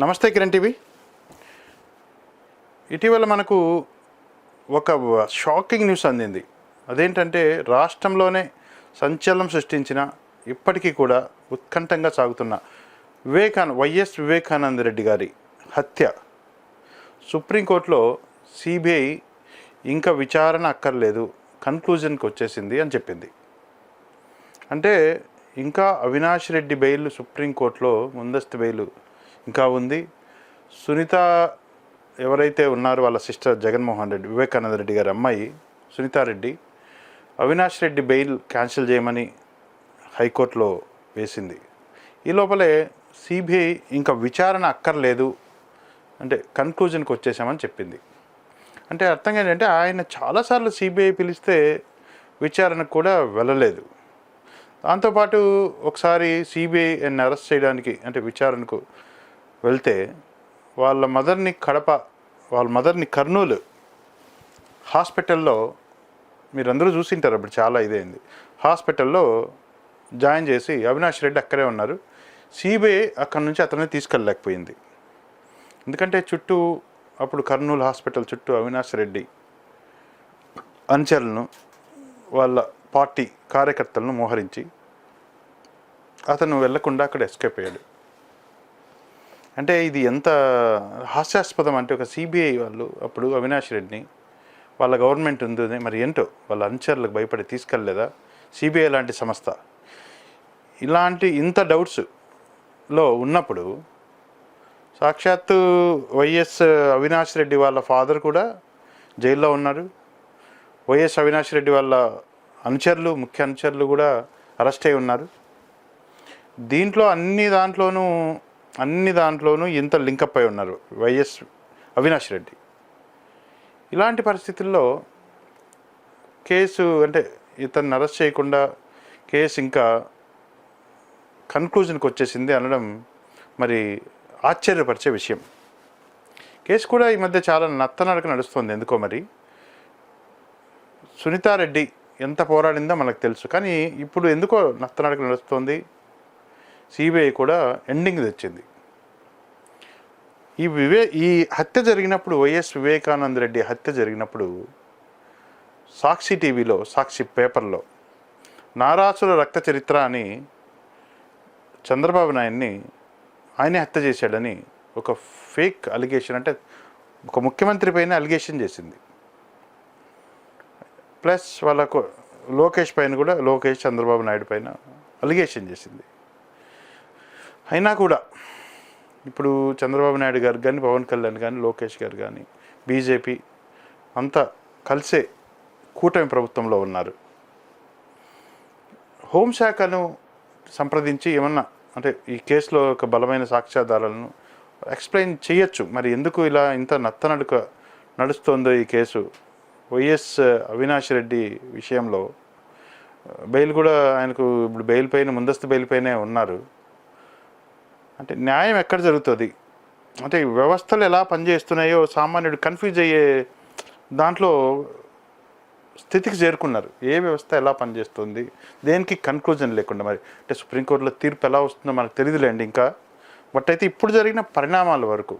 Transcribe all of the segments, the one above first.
నమస్తే కిరణ్ టీవీ. ఇటీవల మనకు ఒక షాకింగ్ న్యూస్ అందింది. అదేంటంటే రాష్ట్రంలోనే సంచలనం సృష్టించిన ఇప్పటికీ కూడా ఉత్కంఠంగా సాగుతున్న వివేకానంద వైఎస్ వివేకానంద రెడ్డి గారి హత్య. సుప్రీంకోర్టులో సిబిఐ ఇంకా విచారణ అక్కర్లేదు కన్క్లూజన్కి వచ్చేసింది అని చెప్పింది. అంటే ఇంకా అవినాష్ రెడ్డి బెయిల్ సుప్రీంకోర్టులో ముందస్తు బెయిల్ ఇంకా ఉంది. సునీత ఎవరైతే ఉన్నారో వాళ్ళ సిస్టర్ జగన్మోహన్ రెడ్డి వివేకానంద రెడ్డి గారి అమ్మాయి సునీతారెడ్డి అవినాష్ రెడ్డి బెయిల్ క్యాన్సిల్ చేయమని హైకోర్టులో వేసింది. ఈ లోపలే సిబిఐ ఇంకా విచారణ అక్కర్లేదు అంటే కన్క్లూజన్కి వచ్చేసామని చెప్పింది. అంటే అర్థం ఏంటంటే ఆయన చాలాసార్లు సిబిఐ పిలిస్తే విచారణకు కూడా వెళ్ళలేదు. దాంతోపాటు ఒకసారి సిబిఐని అరెస్ట్ చేయడానికి అంటే విచారణకు వెళ్తే వాళ్ళ మదర్ని కడప వాళ్ళ మదర్ని కర్నూలు హాస్పిటల్లో మీరందరూ చూసింటారు అప్పుడు చాలా ఇదైంది హాస్పిటల్లో జాయిన్ చేసి అవినాష్ రెడ్డి అక్కడే ఉన్నారు. సిబిఐ అక్కడి నుంచి అతన్ని తీసుకెళ్ళలేకపోయింది. ఎందుకంటే చుట్టూ అప్పుడు కర్నూలు హాస్పిటల్ చుట్టూ అవినాష్ రెడ్డి అంచెలను వాళ్ళ పార్టీ కార్యకర్తలను మోహరించి అతను వెళ్ళకుండా అక్కడ ఎస్కేప్ అయ్యాడు. అంటే ఇది ఎంత హాస్యాస్పదం అంటే ఒక సిబిఐ వాళ్ళు అప్పుడు అవినాష్ రెడ్డిని వాళ్ళ గవర్నమెంట్ ఉంది మరి ఏంటో వాళ్ళ అనుచరులకు భయపడి తీసుకెళ్ళలేదా సిబిఐ లాంటి సంస్థ. ఇలాంటి ఇంత డౌట్స్లో ఉన్నప్పుడు సాక్షాత్తు వైఎస్ అవినాష్ రెడ్డి వాళ్ళ ఫాదర్ కూడా జైల్లో ఉన్నారు. వైఎస్ అవినాష్ రెడ్డి వాళ్ళ అనుచరులు ముఖ్య అనుచరులు కూడా అరెస్ట్ అయి ఉన్నారు. దీంట్లో అన్ని దాంట్లోనూ అన్ని దాంట్లోనూ ఇంత లింకప్ అయి ఉన్నారు వైఎస్ అవినాష్ రెడ్డి. ఇలాంటి పరిస్థితుల్లో కేసు అంటే ఇతన్ని అరెస్ట్ చేయకుండా కేసు ఇంకా కన్క్లూజన్కి వచ్చేసింది అనడం మరి ఆశ్చర్యపరిచే విషయం. కేసు కూడా ఈ మధ్య చాలా నత్తనడక నడుస్తుంది ఎందుకో మరి. సునీతారెడ్డి ఎంత పోరాడిందో మనకు తెలుసు. కానీ ఇప్పుడు ఎందుకో నత్తనడక నడుస్తుంది? సిబిఐ కూడా ఎండింగ్ తెచ్చింది. ఈ వివే ఈ హత్య జరిగినప్పుడు వైఎస్ వివేకానంద రెడ్డి హత్య జరిగినప్పుడు సాక్షి టీవీలో సాక్షి పేపర్లో నారాసుల రక్త చరిత్ర అని చంద్రబాబు నాయుడిని ఆయనే హత్య చేశాడని ఒక ఫేక్ అలిగేషన్ అంటే ఒక ముఖ్యమంత్రి పైన అలిగేషన్ చేసింది. ప్లస్ వాళ్ళకు లోకేష్ పైన కూడా లోకేష్ చంద్రబాబు నాయుడు పైన అలిగేషన్ చేసింది. అయినా కూడా ఇప్పుడు చంద్రబాబు నాయుడు గారు కానీ పవన్ కళ్యాణ్ కానీ లోకేష్ గారు కానీ బీజేపీ అంతా కలిసే కూటమి ప్రభుత్వంలో ఉన్నారు. హోంశాఖను సంప్రదించి ఏమన్నా అంటే ఈ కేసులో ఒక బలమైన సాక్ష్యాధారాలను ఎక్స్ప్లెయిన్ చేయొచ్చు. మరి ఎందుకు ఇలా ఇంత నత్తనడుక నడుస్తోందో ఈ కేసు? వైఎస్ అవినాష్ రెడ్డి విషయంలో బెయిల్ కూడా ఆయనకు ఇప్పుడు బెయిల్ పైన ముందస్తు బెయిల్ పైనే ఉన్నారు. అంటే న్యాయం ఎక్కడ జరుగుతుంది? అంటే వ్యవస్థలు ఎలా పనిచేస్తున్నాయో సామాన్యుడు కన్ఫ్యూజ్ అయ్యే దాంట్లో స్థితికి చేరుకున్నారు. ఏ వ్యవస్థ ఎలా పనిచేస్తుంది? దేనికి కన్క్లూజన్ లేకుండా మరి? అంటే సుప్రీంకోర్టులో తీర్పు ఎలా వస్తుందో మనకు తెలియదులేండి ఇంకా. బట్ అయితే ఇప్పుడు జరిగిన పరిణామాల వరకు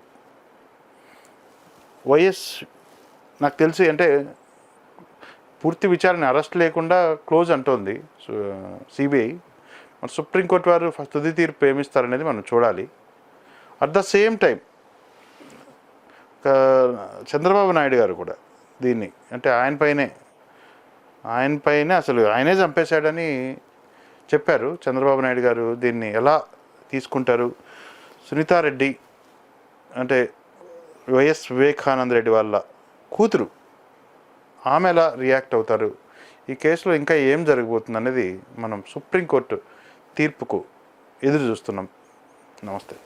వైఎస్ నాకు తెలిసి అంటే పూర్తి విచారణ అరెస్ట్ లేకుండా క్లోజ్ అంటోంది సిబిఐ. మరి సుప్రీంకోర్టు వారు ఫస్ట్ తుది తీర్పు ఏమిస్తారనేది మనం చూడాలి. At the same time Chandrababu Naidu గారు కూడా దీన్ని అంటే ఆయన పైనే ఆయన పైనే అసలు ఆయనే చంపేశాడని చెప్పారు. చంద్రబాబు నాయుడు గారు దీన్ని ఎలా తీసుకుంటారు? సునీతారెడ్డి అంటే వైఎస్ వివేకానంద రెడ్డి వాళ్ళ కూతురు ఆమె ఎలా రియాక్ట్ అవుతారు? ఈ కేసులో ఇంకా ఏం జరగబోతుంది అనేది మనం సుప్రీంకోర్టు తీర్పుకు ఎదురు చూస్తున్నాం నమస్తే.